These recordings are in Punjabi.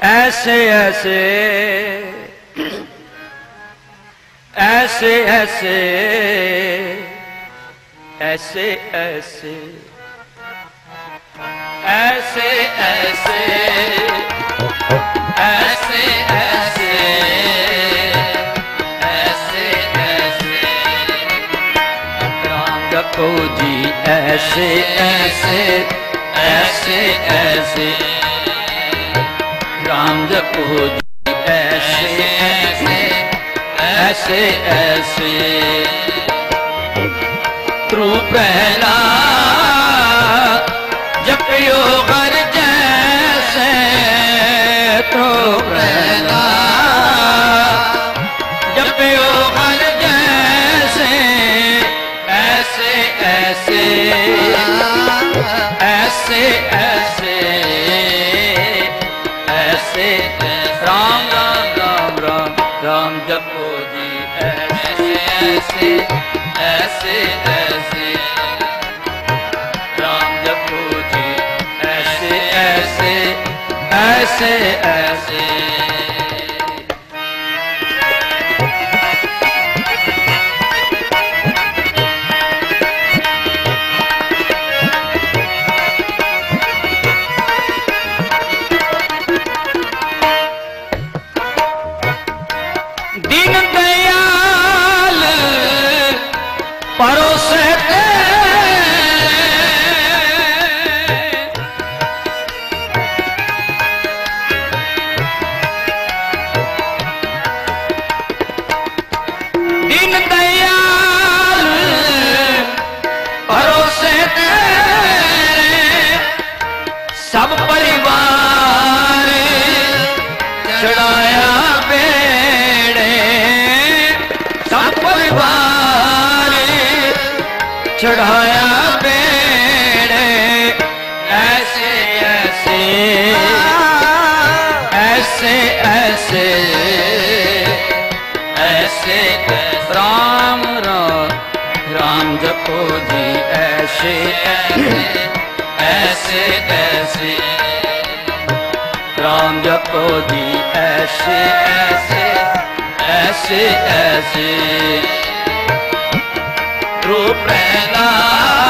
ایسے ایسے ایسے ایسے ایسے ایسے ایسے ایسے ایسے ایسے ایسے ایسے رنگ جی ایسے ایسے ایسے ایسے آمد پوجی ایسے ایسے ایسے ایسے۔ ترو پہلا جپیو گھر جیسے۔ ترو پہلا جپیو گھر جیسے۔ ایسے ایسے ایسے ایسے ایسے ایسے سب پریوار چڑھایا بیڑے سب پریوار چڑھایا بیڑے ایسے ایسے ایسے ایسے ایسے رام رام رام جپو جی ایسے ایسے ایسے ایسے رام جپو جی ایسے ایسے ایسے ایسے۔ روپ پہلا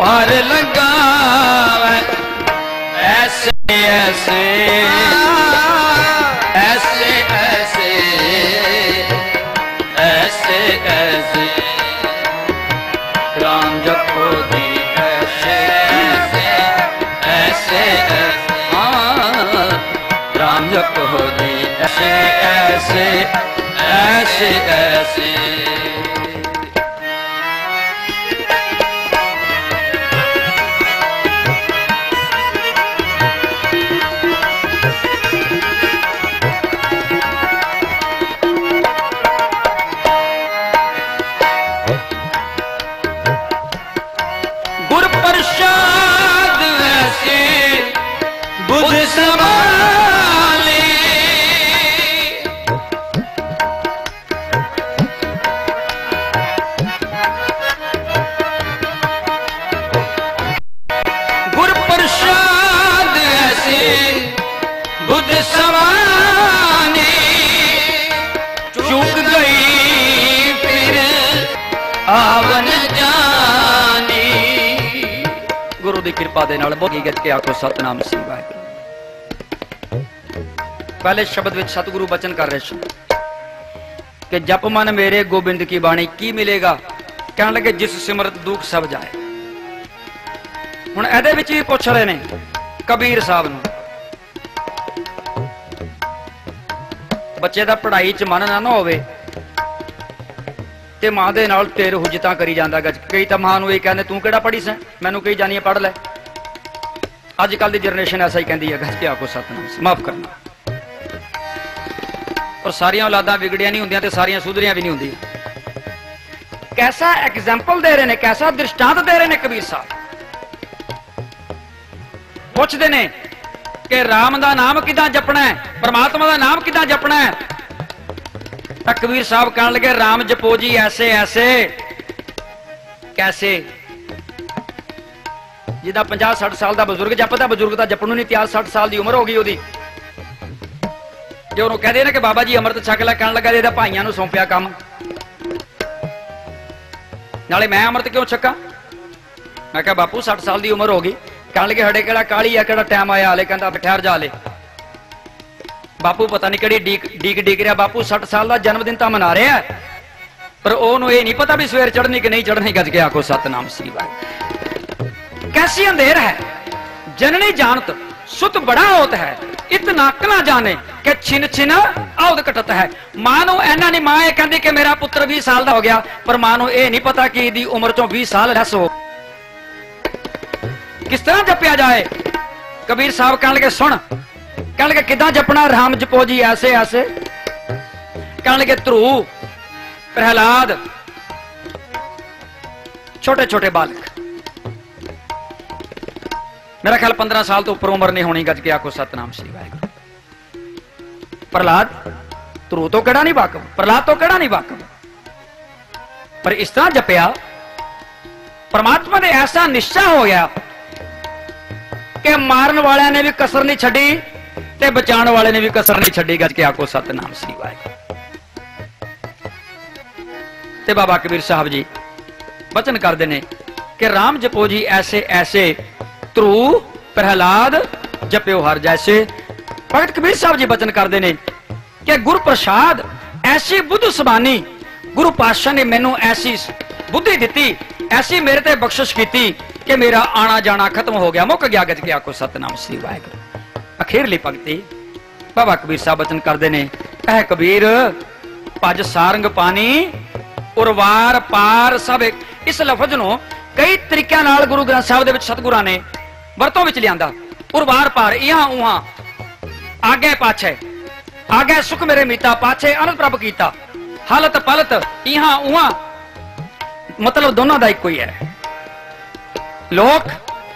पर लगावे ऐसे ऐसे ਰਾਮ ਜਪੋ ਦੀ ਐਸੇ ਐਸੇ ਐਸੇ ਐਸੇ। ਗੁਰ ਪ੍ਰਸਾਦ ਐਸੇ ਬੁੱਧ ਗੁਰੂ ਦੀ ਕਿਰਪਾ ਦੇ ਨਾਲ ਬਹੁਤ ਗੱਜ ਕੇ ਆਖੋ ਸਤਨਾਮ ਸ੍ਰੀ ਵਾਹਿਗੁਰੂ। ਪਹਿਲੇ ਸ਼ਬਦ ਵਿੱਚ ਸਤਿਗੁਰੂ ਬਚਨ ਕਰ ਰਹੇ ਸੀ ਕਿ ਜਪ ਮਨ ਮੇਰੇ ਗੋਬਿੰਦ ਕੀ ਬਾਣੀ ਕੀ ਮਿਲੇਗਾ? ਕਹਿਣ ਲੱਗੇ ਜਿਸ ਸਿਮਰਤ ਦੁੱਖ ਸਭ ਜਾਏ। ਹੁਣ ਇਹਦੇ ਵਿੱਚ ਵੀ ਪੁੱਛ ਰਹੇ ਨੇ ਕਬੀਰ ਸਾਹਿਬ ਨੂੰ। ਬੱਚੇ ਦਾ ਪੜ੍ਹਾਈ 'ਚ ਮਨ ਨਾ ਹੋਵੇ। ਤੇ ਮਾਂ ਦੇ ਨਾਲ ਤੇਰ ਹੁਜਤਾਂ ਕਰੀ ਜਾਂਦਾ ਗੱਜ ਕਈ ਤਾਂ ਮਾਂ ਨੂੰ ਇਹ ਕਹਿੰਦੇ, ਤੂੰ ਕਿਹੜਾ ਪੜ੍ਹੀ ਸੈਂ? ਮੈਨੂੰ ਕਹੀ ਜਾਨੀ ਪੜ੍ਹ ਲੈ। ਅੱਜ ਕੱਲ ਦੀ ਜਨਰੇਸ਼ਨ ਐਸਾ ਹੀ ਕਹਿੰਦੀ ਹੈ ਗੱਜ ਕੇ ਆਖੋ ਸਤਨਾਮ ਮਾਫ ਕਰਨਾ। ਪਰ ਸਾਰੀਆਂ ਔਲਾਦਾਂ ਵਿਗੜੀਆਂ ਨਹੀਂ ਹੁੰਦੀਆਂ ਤੇ ਸਾਰੀਆਂ ਸੁਧਰੀਆਂ ਵੀ ਨਹੀਂ ਹੁੰਦੀਆਂ। ਕੈਸਾ ਐਗਜ਼ਾਮਪਲ ਦੇ ਰਹੇ ਨੇ, ਕੈਸਾ ਦ੍ਰਿਸ਼ਟਾਂਤ ਦੇ ਰਹੇ ਨੇ ਕਬੀਰ ਸਾਹਿਬ? ਪੁੱਛਦੇ ਨੇ ਕਿ ਰਾਮ ਦਾ ਨਾਮ ਕਿਦਾਂ ਜਪਣਾ ਹੈ? ਪਰਮਾਤਮਾ ਦਾ ਨਾਮ ਕਿਦਾਂ ਜਪਣਾ ਹੈ? ਤਾਂ ਕਬੀਰ ਸਾਹਿਬ ਕਹਿਣ ਲੱਗੇ, ਰਾਮ ਜਪੋ ਜੀ, ਐਸੇ ਐਸੇ। ਕੈਸੇ? ਜਿਹਦਾ 50 60 ਸਾਲ ਦਾ ਬਜ਼ੁਰਗ ਜਪਦਾ, ਬਜ਼ੁਰਗ ਦਾ ਜਪਣ ਨੂੰ ਨਹੀਂ ਤਿਆਰ 60 ਸਾਲ ਦੀ ਉਮਰ ਹੋ ਗਈ ਉਹਦੀ। ਜੇ ਉਹਨੂੰ ਕਹਦੇ ਨਾ ਕਿ ਬਾਬਾ ਜੀ ਅੰਮ੍ਰਿਤ ਛਕ ਲੈ, ਕਹਿਣ ਲੱਗਾ ਇਹਦਾ ਭਾਈਆਂ ਨੂੰ ਸੌਂਪਿਆ ਕੰਮ। ਨਾਲੇ ਮੈਂ ਅੰਮ੍ਰਿਤ ਕਿਉਂ ਛਕਾਂ? ਮੈਂ ਕਿਹਾ, ਬਾਪੂ 60 ਸਾਲ ਦੀ ਉਮਰ ਹੋ ਗਈ। ਕਹਿਣ ਲੱਗੇ, ਹੜੇ ਕਿਹੜਾ ਕਾਲੀ ਆ, ਕਿਹੜਾ ਟਾਈਮ ਆਇਆ? ਹਲੇ ਕਹਿੰਦਾ ਠਹਿਰ ਜਾ ਲੈ। ਬਾਪੂ ਪਤਾ ਨਹੀਂ ਕਿਹੜੀ ਡੀਕ ਡੀਕ ਡੀਕ ਰਿਹਾ। ਬਾਪੂ 60 ਸਾਲ ਦਾ ਜਨਮ ਦਿਨ ਤਾਂ ਮਨਾ ਰਿਹਾ ਪਰ ਉਹਨੂੰ ਇਹ ਨਹੀਂ ਪਤਾ ਵੀ ਸਵੇਰ ਚੜ੍ਹਨੀ ਕਿ ਨਹੀਂ ਚੜ੍ਹਨੀ। ਗੱਜ ਕੇ ਆਖੋ, ਸਤਨਾਮ ਸ੍ਰੀ ਵਾਹਿਗੁਰੂ। ਕੈਸੀ ਅੰਧੇਰ ਹੈ? ਜਨਨੀ ਜਾਣਤ, ਸੁਤ ਬੜਾ ਹੋਤ ਹੈ। ਇਤਨਾ ਕਲਾ ਜਾਣੇ ਕਿ ਛਿਨ ਛਿਨ ਆਉਦ ਕਟਤ ਹੈ। ਮਾਂ ਨੂੰ ਐਨਾ ਨਹੀਂ, ਮਾਂ ਇਹ ਕਹਿੰਦੀ ਕਿ ਮੇਰਾ ਪੁੱਤਰ 20 ਸਾਲ ਦਾ ਹੋ ਗਿਆ। ਪਰ ਮਾਂ ਨੂੰ ਇਹ ਨਹੀਂ ਪਤਾ ਕਿ ਇਹਦੀ ਉਮਰ ਚੋਂ 20 ਸਾਲ ਰਸ ਹੋ ਕਿਸ ਤਰ੍ਹਾਂ ਜਪਿਆ ਜਾਏ? ਕਬੀਰ ਸਾਹਿਬ ਕਹਿਣ ਸੁਣ ਕਹਿਣ ਲੱਗੇ ਕਿਦਾਂ ਜਪਣਾ ਰਾਮ ਜਪੋ ਜੀ ਐਸੇ ਐਸੇ ਕਹਿਣ ਲੱਗੇ ਧਰੂ ਪ੍ਰਹਿਲਾਦ ਛੋਟੇ ਛੋਟੇ ਬਾਲਕ ਮੇਰਾ ਖਿਆਲ 15 ਸਾਲ ਤੋਂ ਉੱਪਰ ਉਮਰ ਨਹੀਂ ਹੋਣੀ ਗੱਜ ਕੇ ਆਖੋ ਸਤਨਾਮ ਸ੍ਰੀ ਵਾਹਿਗੁਰੂ ਪ੍ਰਹਲਾਦ ਧਰੂ ਤੋਂ ਕਿਹੜਾ ਨਹੀਂ ਵਾਕਫ ਪ੍ਰਹਲਾਦ ਤੋਂ ਕਿਹੜਾ ਨਹੀਂ ਵਾਕਫ ਪਰ ਇਸ ਤਰ੍ਹਾਂ ਜਪਿਆ ਪਰਮਾਤਮਾ ਨੇ ਐਸਾ ਨਿਸ਼ਚਾ ਹੋ ਗਿਆ ਕਿ ਮਾਰਨ ਵਾਲਿਆਂ ਨੇ ਵੀ ਕਸਰ ਨਹੀਂ ਛੱਡੀ ਤੇ ਬਚਾਉਣ ਵਾਲੇ ਨੇ ਵੀ ਕਸਰ ਨਹੀਂ ਛੱਡੀ ਗੱਜ ਕੇ ਆਖੋ ਸਤਨਾਮ ਸ੍ਰੀ ਵਾਹਿਗੁਰੂ। ਤੇ ਬਾਬਾ ਕਬੀਰ ਸਾਹਿਬ ਜੀ, ਬਚਨ ਕਰਦੇ ਨੇ ਕਿ ਰਾਮ ਜਪੋ ਜੀ ਐਸੇ ਐਸੇ ਧਰੂ ਪ੍ਰਹਲਾਦ ਜਪਿਓ ਹਰ ਜੈਸੇ। ਭਗਤ ਕਬੀਰ ਸਾਹਿਬ ਜੀ ਬਚਨ ਕਰਦੇ ਨੇ ਕਿ ਗੁਰ ਪ੍ਰਸਾਦ ਐਸੀ ਬੁੱਧ ਸੁਬਾਨੀ, ਗੁਰੂ ਪਾਤਸ਼ਾਹ ਨੇ ਮੈਨੂੰ ਐਸੀ ਬੁੱਧੀ ਦਿੱਤੀ, ਐਸੀ ਮੇਰੇ ਤੇ ਬਖਸ਼ਿਸ਼ ਕੀਤੀ ਕਿ ਮੇਰਾ ਆਣਾ ਜਾਣਾ ਖਤਮ ਹੋ ਗਿਆ, ਮੁੱਕ ਗਿਆ ਗੱਜ ਕੇ ਆਖੋ ਸਤਨਾਮ ਸ੍ਰੀ ਵਾਹਿਗੁਰੂ। ਅਖੀਰਲੀ ਭਗਤੀ ਬਾਬਾ ਕਬੀਰ ਸਾਹਿਬ ਬਚਨ ਕਰਦੇ ਨੇ। ਇਹ ਕਬੀਰ ਭਜ ਸਾਰੰਗ ਪਾਣੀ, ਉਰਵਾਰ ਪਾਰ ਸਭ ਇਸ ਲਫ਼ਜ਼ ਨੂੰ ਕਈ ਤਰੀਕਿਆਂ ਨਾਲ ਗੁਰੂ ਗ੍ਰੰਥ ਸਾਹਿਬ ਦੇ ਵਿੱਚ ਸਤਿਗੁਰਾਂ ਨੇ ਵਰਤੋਂ ਵਿੱਚ ਲਿਆਂਦਾ। ਉਰਵਾਰ ਪਾਰ, ਇਹਾਂ ਉਹਾਂ। ਆਗੇ ਪਾਛੇ, ਆਗੇ ਸੁਖ ਮੇਰੇ ਮੀਤਾ ਪਾਛੇ, ਅਨੰਦ ਪ੍ਰਭ ਕੀਤਾ। ਹਲਤ ਪਲਤ, ਇਹਾਂ ਉਹਾਂ। ਮਤਲਬ ਦੋਨਾਂ ਦਾ ਇੱਕੋ ਹੀ ਹੈ। ਲੋਕ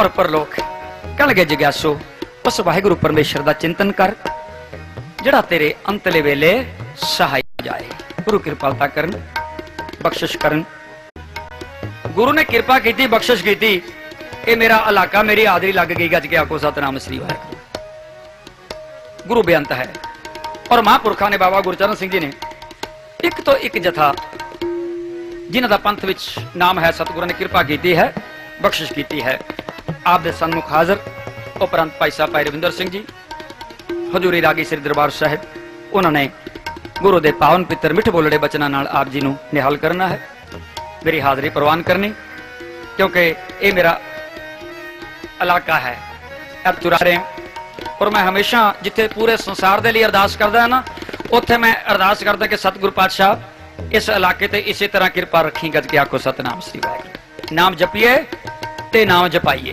ਔਰ ਪਰਲੋਕ। ਕਹਿਣਗੇ ਲੱਗੇ ਜਗਿਆਸੂ ਉਸ ਵਾਹਿਗੁਰੂ ਪਰਮੇਸ਼ਰ ਦਾ ਚਿੰਤਨ ਕਰ, ਜਿਹੜਾ ਤੇਰੇ ਅੰਤਲੇ ਵੇਲੇ ਸਹਾਈ ਜਾਏ। ਗੁਰੂ ਕਿਰਪਾਲਤਾ ਕਰਨ, ਬਖਸ਼ਿਸ਼ ਕਰਨ। ਗੁਰੂ ਨੇ ਕਿਰਪਾ ਕੀਤੀ, ਬਖਸ਼ਿਸ਼ ਕੀਤੀ। ਇਹ ਮੇਰਾ ਇਲਾਕਾ, ਮੇਰੀ ਆਦਰੀ ਲੱਗ ਗਈ। ਗੱਜ ਕੇ ਆਖੋ, ਸਤਨਾਮ ਸ੍ਰੀ ਵਾਹਿਗੁਰੂ। ਗੁਰੂ ਬੇਅੰਤ ਹੈ। ਔਰ ਮਹਾਂਪੁਰਖਾਂ ਨੇ ਬਾਬਾ ਗੁਰਚਰਨ ਸਿੰਘ ਜੀ ਨੇ ਇੱਕ ਤੋਂ ਇੱਕ ਜਥਾ, ਜਿਨ੍ਹਾਂ ਦਾ ਪੰਥ ਵਿੱਚ ਨਾਮ ਹੈ, ਸਤਿਗੁਰਾਂ ਨੇ ਕਿਰਪਾ ਕੀਤੀ ਹੈ, ਬਖਸ਼ਿਸ਼ ਕੀਤੀ ਹੈ, ਆਪ ਦੇ ਸਨਮੁਖ ਹਾਜ਼ਰ। ਉਪਰੰਤ ਭਾਈ ਸਾਹਿਬ ਭਾਈ ਰਵਿੰਦਰ ਸਿੰਘ ਜੀ, ਹਜ਼ੂਰੀ ਰਾਗੀ ਸ੍ਰੀ ਦਰਬਾਰ ਸਾਹਿਬ, ਉਹਨਾਂ ਨੇ ਗੁਰੂ ਦੇ ਪਾਵਨ ਪਿੱਤਰ ਮਿੱਠ ਬੋਲੜੇ ਬਚਨਾਂ ਨਾਲ ਆਪ ਜੀ ਨੂੰ ਨਿਹਾਲ ਕਰਨਾ ਹੈ। ਮੇਰੀ ਹਾਜ਼ਰੀ ਪ੍ਰਵਾਨ ਕਰਨੀ, ਕਿਉਂਕਿ ਇਹ ਮੇਰਾ ਇਲਾਕਾ ਹੈ। ਅਬ ਚੁਰਾ ਰਹੇ। ਔਰ ਮੈਂ ਹਮੇਸ਼ਾ ਜਿੱਥੇ ਪੂਰੇ ਸੰਸਾਰ ਦੇ ਲਈ ਅਰਦਾਸ ਕਰਦਾ ਹਾਂ ਨਾ, ਉੱਥੇ ਮੈਂ ਅਰਦਾਸ ਕਰਦਾ ਕਿ ਸਤਿਗੁਰ ਪਾਤਸ਼ਾਹ, ਇਸ ਇਲਾਕੇ ਤੇ ਇਸੇ ਤਰ੍ਹਾਂ ਕਿਰਪਾ ਰੱਖੀ ਗੱਜ ਕੇ ਆਖੋ ਸਤਨਾਮ ਸ੍ਰੀ ਵਾਹਿਗੁਰੂ। ਨਾਮ ਜਪੀਏ ਤੇ ਨਾਮ ਜਪਾਈਏ।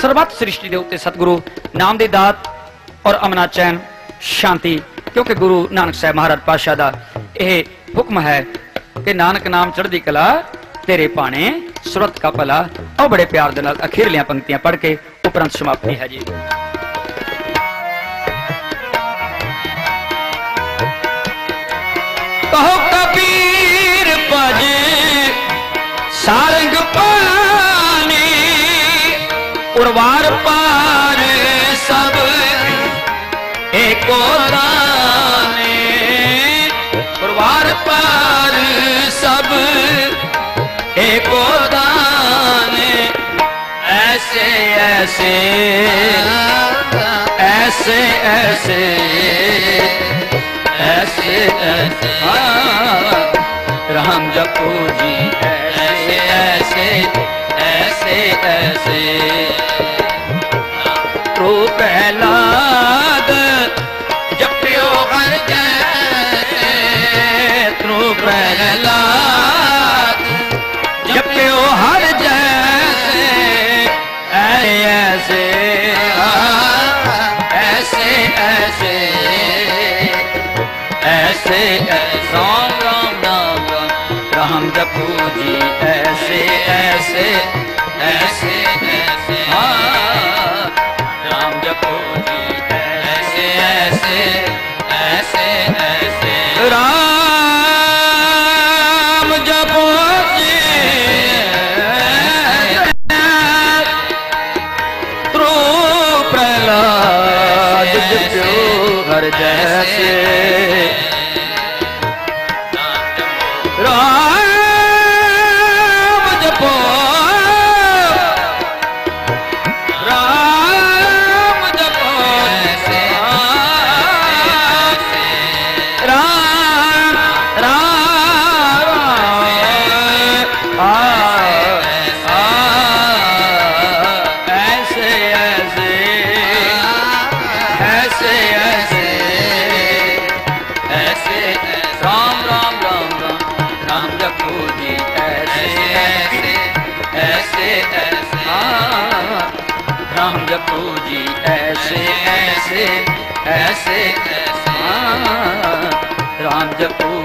ਸਰਬੱਤ ਸ੍ਰਿਸ਼ਟੀ ਦੇ ਉੱਤੇ ਸਤਿਗੁਰੂ ਨਾਮ ਦੀ ਦਾਤ ਔਰ ਅਮਨਾ ਚੈਨ ਸ਼ਾਂਤੀ, ਕਿਉਂਕਿ ਗੁਰੂ ਨਾਨਕ ਸਾਹਿਬ ਮਹਾਰਾਜ ਪਾਤਸ਼ਾਹ ਦਾ ਇਹ ਹੁਕਮ ਹੈ ਕਿ ਨਾਨਕ ਨਾਮ ਚੜ੍ਹਦੀ ਕਲਾ, ਤੇਰੇ ਪਾਣੇ ਸੁਰਤ ਕਾ ਭਲਾ, ਉਹ ਬੜੇ ਪਿਆਰ ਦੇ ਨਾਲ ਅਖੀਰਲੀਆਂ ਪੰਕਤੀਆਂ ਪੜ੍ਹ ਕੇ ਉਪਰੰਤ ਸਮਾਪਤੀ ਹੈ ਜੀ। ਕਹੋ ਕਬੀਰ ਭਜ, ਸਾਰੰਗ اروار پار سب ایک پروار پار سب ایک ایسے ایسے ایسے ایسے ایسے ایسے رام جپو جی ایسے ایسے ایسے۔ تو پہلا رام رام رام رام۔ جپو جی ایسے ایسے۔ Yes. ਐਸੇ ਐਸੇ ਐਸੇ ਰਾਮ ਜਪੂ